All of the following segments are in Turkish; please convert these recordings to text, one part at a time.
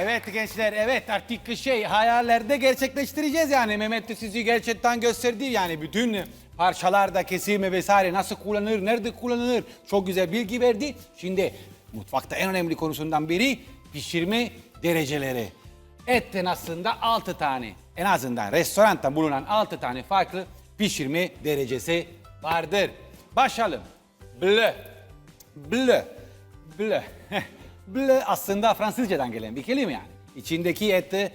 Evet gençler evet artık şey hayallerde gerçekleştireceğiz yani Mehmet de sizi gerçekten gösterdi yani bütün parçalarda kesimi vesaire nasıl kullanılır, nerede kullanılır çok güzel bilgi verdi. Şimdi mutfakta en önemli konusundan biri pişirme dereceleri. Etten aslında 6 tane en azından restoranda bulunan 6 tane farklı pişirme derecesi vardır. Başlayalım. Bleu. Bleu. Bleu. Bleu aslında Fransızcadan gelen bir kelime yani. İçindeki et e,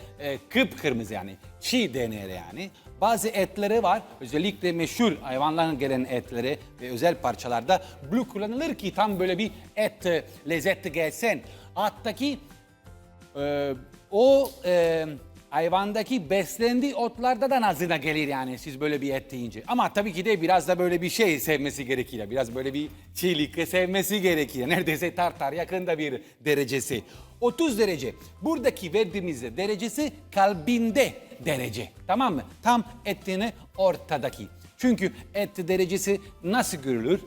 kıpkırmızı yani. Çiğ denir yani. Bazı etleri var. Özellikle meşhur hayvanların gelen etleri ve özel parçalarda bleu kullanılır ki tam böyle bir et e, lezzeti gelsin. Alttaki ee, o e, hayvandaki beslendiği otlarda da nazına gelir yani siz böyle bir et yiyince. Ama tabii ki de biraz da böyle bir şey sevmesi gerekir. Biraz böyle bir çiğlik sevmesi gerekir. Neredeyse tartar yakında bir derecesi. 30 derece. Buradaki verdiğimiz derecesi kalbinde derece. Tamam mı? Tam etini ortadaki. Çünkü et derecesi nasıl görülür?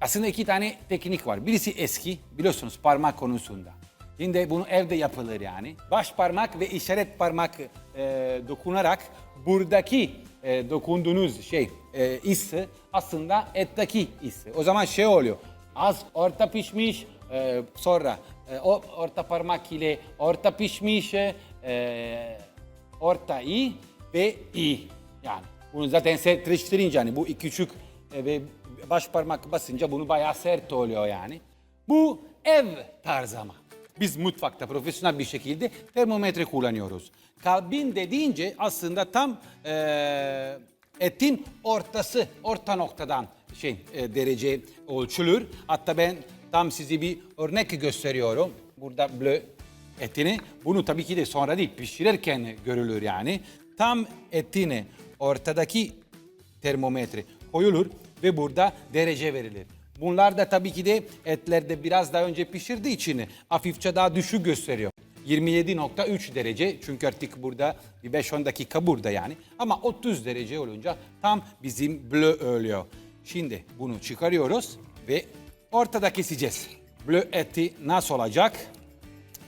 Aslında iki tane teknik var. Birisi eski biliyorsunuz parmak konusunda. Şimdi bunu evde yapılır yani. Baş parmak ve işaret parmak e, dokunarak buradaki e, dokunduğunuz şey e, hissi aslında etteki hissi. O zaman şey oluyor. Az orta pişmiş e, sonra e, o orta parmak ile orta pişmiş e, orta iyi ve iyi. Yani bunu zaten sertleştirince yani bu iki küçük e, ve baş parmak basınca bunu bayağı sert oluyor yani. Bu ev tarzı ama. Biz mutfakta profesyonel bir şekilde termometre kullanıyoruz. Kalbin dediğince aslında tam eee, etin ortası, orta noktadan şey e, derece ölçülür. Hatta ben tam size bir örnek gösteriyorum. Burada bleu etini. Bunu tabii ki de sonra değil pişirirken görülür yani. Tam etini ortadaki termometre koyulur ve burada derece verilir. Bunlar da tabii ki de etlerde biraz daha önce pişirdiği için hafifçe daha düşük gösteriyor. 27.3 derece çünkü artık burada bir 5-10 dakika burada yani. Ama 30 derece olunca tam bizim bleu oluyor. Şimdi bunu çıkarıyoruz ve ortada keseceğiz. Bleu eti nasıl olacak?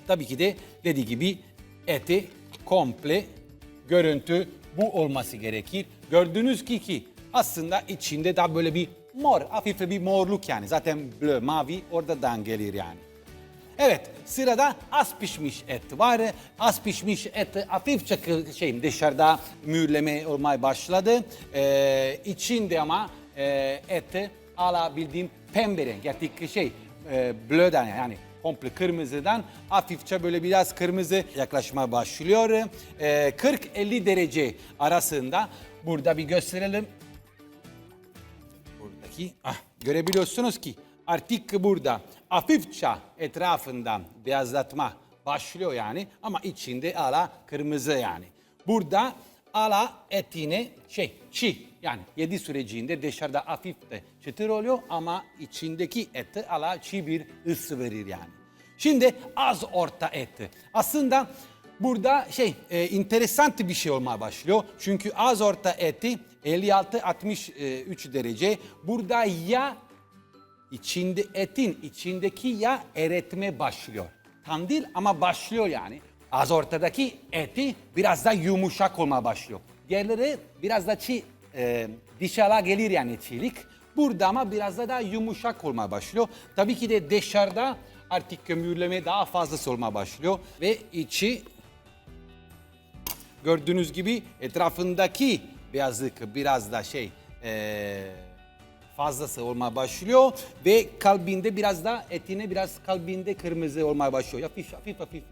Tabii ki de dediği gibi eti komple görüntü bu olması gerekir. Gördüğünüz ki ki aslında içinde daha böyle bir mor, hafif bir morluk yani. Zaten bleu, mavi oradan gelir yani. Evet, sırada az pişmiş et var. Az pişmiş et hafifçe şey dışarıda mühürleme olmaya başladı. Ee, içinde ama e, et alabildiğim pembe renk. Yani şey e, blöden yani komple kırmızıdan hafifçe böyle biraz kırmızı yaklaşmaya başlıyor. Ee, 40-50 derece arasında burada bir gösterelim. Buradaki ah, görebiliyorsunuz ki artık burada hafifçe etrafından beyazlatma başlıyor yani ama içinde ala kırmızı yani. Burada ala etini şey çiğ yani yedi sürecinde dışarıda hafif de çıtır oluyor ama içindeki eti ala çiğ bir ısı verir yani. Şimdi az orta eti. Aslında burada şey e, enteresan bir şey olmaya başlıyor. Çünkü az orta eti 56-63 derece. Burada ya içinde etin içindeki yağ eritme başlıyor. Tam değil ama başlıyor yani. Az ortadaki eti biraz da yumuşak olmaya başlıyor. Diğerleri biraz da çiğ, e, dışarı gelir yani çiğlik. Burada ama biraz da daha yumuşak olmaya başlıyor. Tabii ki de dışarıda artık kömürleme daha fazla olmaya başlıyor. Ve içi gördüğünüz gibi etrafındaki beyazlık biraz da şey eee, fazlası olmaya başlıyor ve kalbinde biraz da etine biraz kalbinde kırmızı olmaya başlıyor. Hafif hafif hafif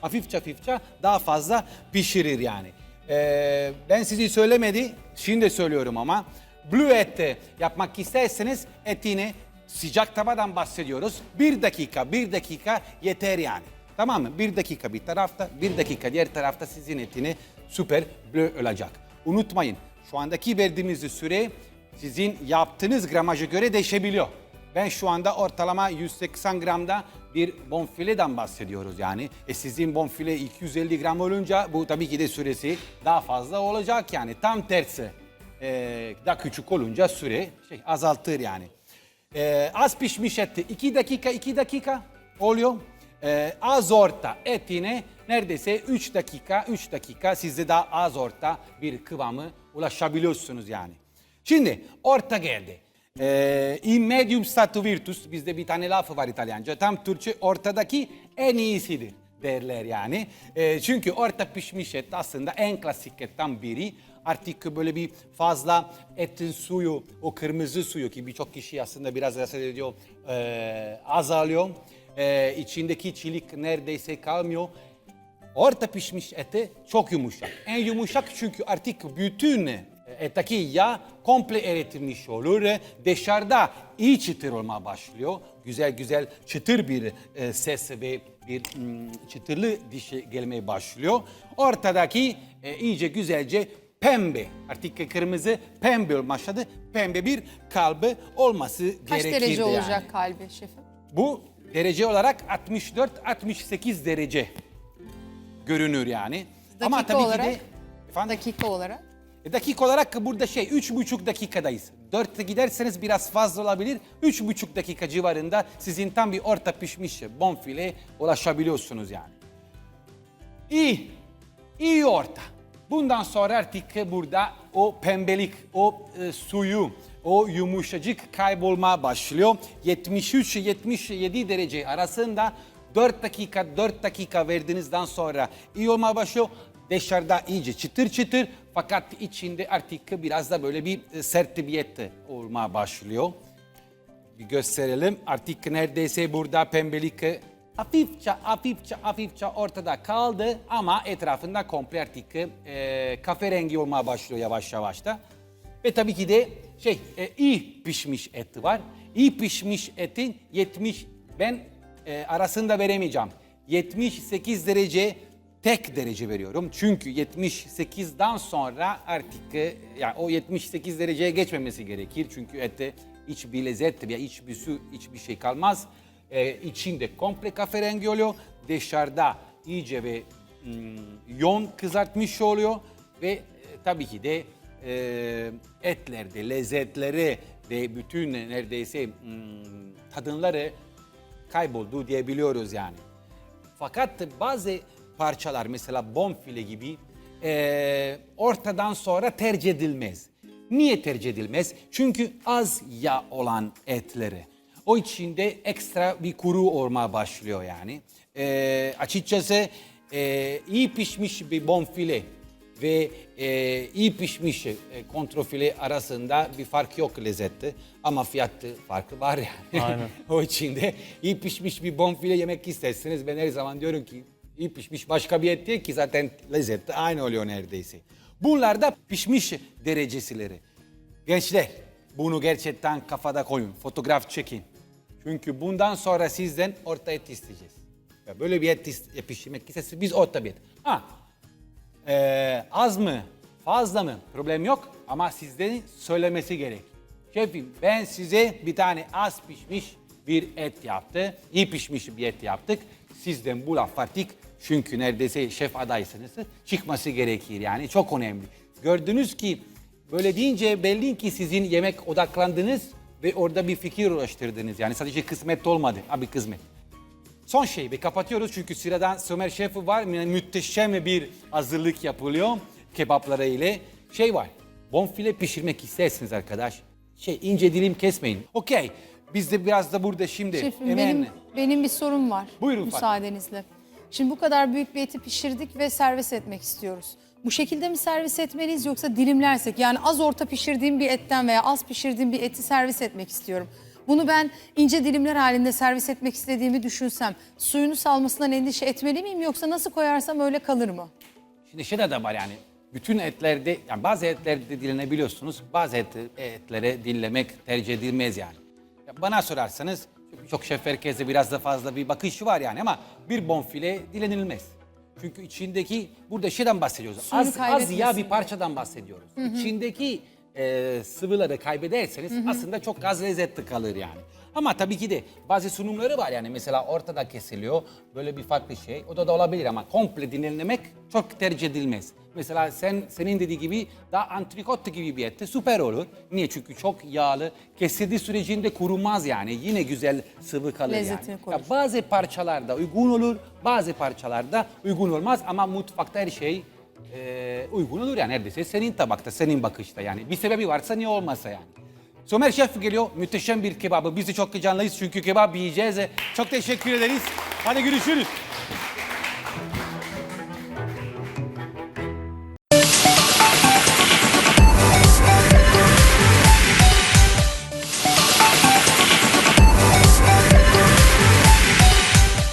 hafifçe hafifçe daha fazla pişirir yani. Eee, ben sizi söylemedi şimdi söylüyorum ama blue et yapmak isterseniz etini sıcak tavadan bahsediyoruz. Bir dakika bir dakika yeter yani. Tamam mı? Bir dakika bir tarafta, bir dakika diğer tarafta sizin etini süper bleu olacak. Unutmayın, şu andaki verdiğimiz süre sizin yaptığınız gramaja göre değişebiliyor. Ben şu anda ortalama 180 gramda bir bonfileden bahsediyoruz yani. E sizin bonfile 250 gram olunca bu tabii ki de süresi daha fazla olacak yani. Tam tersi. Ee, daha küçük olunca süre şey azaltır yani. Ee, az pişmiş eti 2 dakika 2 dakika oluyor. Ee, az orta etini neredeyse 3 dakika 3 dakika sizde daha az orta bir kıvamı ulaşabiliyorsunuz yani. Şimdi orta geldi. Ee, in medium stato virtus bizde bir tane lafı var İtalyanca. Tam Türkçe ortadaki en iyisidir derler yani. Ee, çünkü orta pişmiş et aslında en klasik etten biri. Artık böyle bir fazla etin suyu, o kırmızı suyu ki birçok kişi aslında biraz rahatsız ediyor, ee, azalıyor. Ee, içindeki çilik neredeyse kalmıyor. Orta pişmiş eti çok yumuşak. En yumuşak çünkü artık bütün etteki yağ komple eritilmiş olur. Dışarıda iyi çıtır olmaya başlıyor. Güzel güzel çıtır bir e, ses ve bir mm, çıtırlı dişi gelmeye başlıyor. Ortadaki e, iyice güzelce pembe, artık kırmızı pembe olmaya başladı. Pembe bir kalbi olması Kaç gerekirdi derece yani. olacak kalbi şefim? Bu derece olarak 64-68 derece görünür yani. Ama Dakika tabii olarak? ki de efendim, Dakika olarak. e, dakika olarak burada şey üç buçuk dakikadayız. Dörtte giderseniz biraz fazla olabilir. Üç buçuk dakika civarında sizin tam bir orta pişmiş bonfile ulaşabiliyorsunuz yani. İyi, iyi orta. Bundan sonra artık burada o pembelik, o e, suyu, o yumuşacık kaybolmaya başlıyor. 73-77 derece arasında 4 dakika 4 dakika verdiğinizden sonra iyi olmaya başlıyor. Dışarıda iyice çıtır çıtır fakat içinde artık biraz da böyle bir e, sert bir et olmaya başlıyor. Bir gösterelim. Artık neredeyse burada pembelik e, hafifçe, hafifçe, hafifçe ortada kaldı ama etrafında komple artık e, kahverengi olmaya başlıyor yavaş yavaş da. Ve tabii ki de şey e, iyi pişmiş et var. İyi pişmiş etin 70 ben e, arasında veremeyeceğim. 78 derece tek derece veriyorum. Çünkü 78'den sonra artık e, yani o 78 dereceye geçmemesi gerekir. Çünkü ette hiçbir lezzet veya hiçbir su, hiçbir şey kalmaz. Ee, içinde komple kahverengi oluyor. Dışarıda iyice ve mm, yoğun kızartmış oluyor. Ve e, tabii ki de e, etlerde, lezzetleri ve bütün neredeyse mm, tadımları kayboldu diyebiliyoruz yani. Fakat bazı parçalar mesela bonfile gibi eee, ortadan sonra tercih edilmez. Niye tercih edilmez? Çünkü az yağ olan etleri. O içinde ekstra bir kuru olmaya başlıyor yani. Eee, açıkçası eee, iyi pişmiş bir bonfile ve e, iyi pişmiş e, kontrafile arasında bir fark yok lezzette ama fiyatı farkı var yani. Aynen. o içinde iyi pişmiş bir bonfile yemek isterseniz ben her zaman diyorum ki iyi pişmiş başka bir et değil ki zaten lezzeti aynı oluyor neredeyse. Bunlar da pişmiş derecesileri. Gençler bunu gerçekten kafada koyun, fotoğraf çekin. Çünkü bundan sonra sizden orta et isteyeceğiz. Ya böyle bir et pişirmek isterseniz biz orta bir et. Ha, ee, az mı, fazla mı problem yok ama sizden söylemesi gerek. Şefim ben size bir tane az pişmiş bir et yaptı, iyi pişmiş bir et yaptık. Sizden bu laf artık çünkü neredeyse şef adaysınız çıkması gerekir yani çok önemli. Gördünüz ki böyle deyince belli ki sizin yemek odaklandınız ve orada bir fikir ulaştırdınız. Yani sadece kısmet olmadı, abi kısmet. Son şey ve kapatıyoruz çünkü sıradan Sömer Şefi var. Mü- Müthişem bir hazırlık yapılıyor kebapları ile. Şey var, bonfile pişirmek istersiniz arkadaş. Şey ince dilim kesmeyin. Okey, biz de biraz da burada şimdi Şefim hemen... benim, benim bir sorum var. Buyurun. Müsaadenizle. Şimdi bu kadar büyük bir eti pişirdik ve servis etmek istiyoruz. Bu şekilde mi servis etmeliyiz yoksa dilimlersek? Yani az orta pişirdiğim bir etten veya az pişirdiğim bir eti servis etmek istiyorum. Bunu ben ince dilimler halinde servis etmek istediğimi düşünsem suyunu salmasından endişe etmeli miyim yoksa nasıl koyarsam öyle kalır mı? Şimdi şey de var yani bütün etlerde yani bazı etlerde dilenebiliyorsunuz bazı et, etlere dinlemek tercih edilmez yani. Ya bana sorarsanız çok şef herkese biraz da fazla bir bakışı var yani ama bir bonfile dilenilmez. Çünkü içindeki burada şeyden bahsediyoruz. Suyunu Az, az kaybetmesin yağ bir parçadan bahsediyoruz. İçindeki e, sıvıları kaybederseniz aslında çok az lezzetli kalır yani. Ama tabii ki de bazı sunumları var yani mesela ortada kesiliyor böyle bir farklı şey. O da da olabilir ama komple dinlemek çok tercih edilmez. Mesela sen senin dediği gibi daha antrikot gibi bir ette süper olur. Niye? Çünkü çok yağlı. Kesildiği sürecinde kurumaz yani. Yine güzel sıvı kalır Lezzetini yani. korur. Ya bazı parçalarda uygun olur, bazı parçalarda uygun olmaz ama mutfakta her şey e, uygun olur yani neredeyse senin tabakta, senin bakışta yani. Bir sebebi varsa niye olmasa yani. Somer Şef geliyor, müthişem bir kebabı. Biz de çok heyecanlıyız çünkü kebap yiyeceğiz. Çok teşekkür ederiz. Hadi görüşürüz.